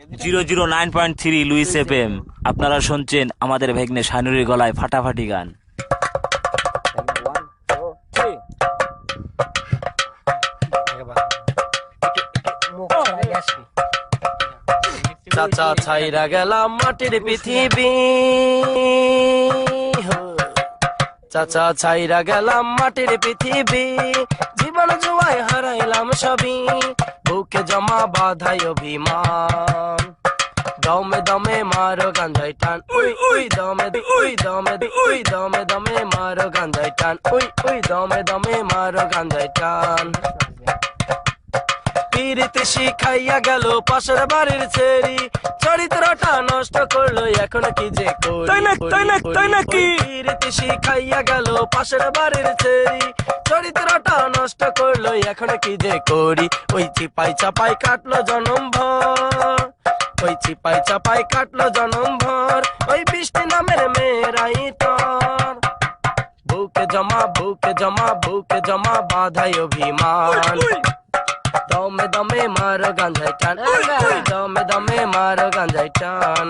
Zero zero nine point three Lewis F M আপনারা শুনছেন আমাদের ভেগ্নে শানুরির গলায় ফাটাফাটি গান চাচা ছাইরা গেলাম মাটির পৃথিবী। চাচা ছাইরা গেলাম মাটির পৃথিবী জীবন জুয়াই হারাইলাম সবই। বুকে জমা বাধাই অভিমান। দমে দমে মারো গান্ধাই টান। উই উই দমে উই দমে উই দমে দমে মারো গান্ধাই টান। উই উই দমে দমে মারো গান্ধাই টান। পিরিতে শিখাইয়া গেল পাশের বাড়ির ছেড়ি। চরিত্রটা নষ্ট করল এখন কি যে করি। পিরিতে শিখাইয়া গেল পাশের বাড়ির ছেড়ি। চরিত্রটা নষ্ট করল এখন কি যে করি। ওই চিপাই চাপাই কাটলো জনম ভর ওই চিপাই চাপাই কাটলো জনম ভর ওই বৃষ্টি নামের মেয়েরাই তোর। বুকে জমা বুকে জমা বুকে জমা বাধাই অভিমান। দমে দমে মার গাঞ্জাই টান। দমে দমে মারো গাঞ্জাই টান।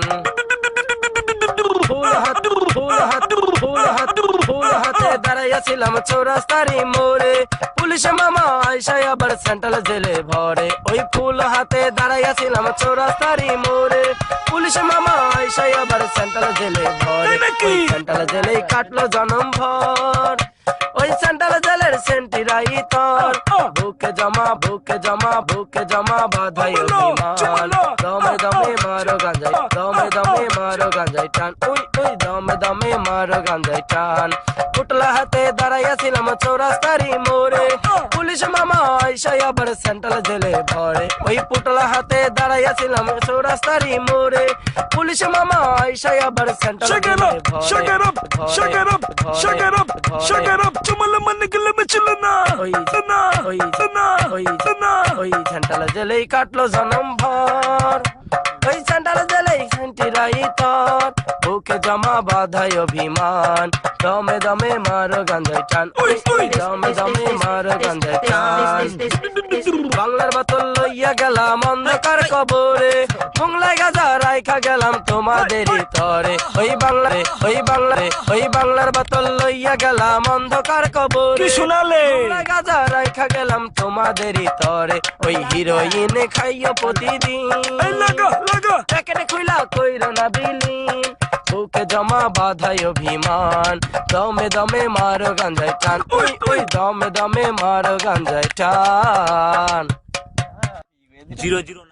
ফুল হাত ফুল হাত ফুল হাত ফুল হাতে দাঁড়াইয়াছিলাম চৌরাস্তারি মোড়ে। পুলিশ মামা আইসাই আবার সেন্ট্রাল জেলে ভরে। ওই ফুল হাতে দাঁড়াইয়াছিলাম চৌরাস্তারি মোড়ে। পুলিশ মামা আইসাই আবার সেন্ট্রাল জেলে ভরে। ওই সেন্ট্রাল জেলে কাটলো জনম ভর। ওই সেন্ট্রাল জেলের সেন্টিরাই তোর বুকে জমা বুকে জমা বুকে জমা বাধাই অভিমান দমে দমে মারো গাঞ্জাই দমে দমে মারো গাঞ্জাই টান উই উই দমে দমে মারো গাঞ্জাই টান পুটলা হাতে দাঁড়াইয়াছিলাম চৌরাস্তারি মোড়ে পুলিশ মামা আইসাই আবার সেন্ট্রাল জেলে ভরে ওই পুটলা হাতে দাঁড়াইয়াছিলাম চৌরাস্তারি মোড়ে পুলিশ মামা আইসাই আবার সেন্ট্রাল Shake it জেলে up, shake it up, shake it up, shake it up, shake it up. Chumala manigala machilana. Oi. Sana, Oi. sana, Oi. Sana. ওই সেন্টাল জেলেই কাটলো জনম ভর ওই সেন্টাল জেলেই সেন্টিরাই তোর বুকে বাধাই অভিমান। দমে দমে মারো গাঞ্জাই টান। ওই ওই। দমে দমে মারো গাঞ্জাই টান। বাংলার বাতল লইয়া গেলাম অন্ধকার কবরে। বাংলায় গাজা রাইখা গেলাম তোমাদেরই তরে ওই। বাংলারে ওই বাংলারে ওই বাংলার বাতল লইয়া গেলাম অন্ধকার কবরে। কি শোনালে? গাজা রাইখা গেলাম তোমাদেরই তরে ওই হিরোইন খাইও প্রতিদিন। লাগা, লাগা. প্যাকেটে খুইলা কইর না বিলীন। বুকে জমা বাধাই অভিমান দমে দমে মারো গাঞ্জাই টান ওই ওই দমে দমে মারো গাঞ্জাই টান জিরো জিরো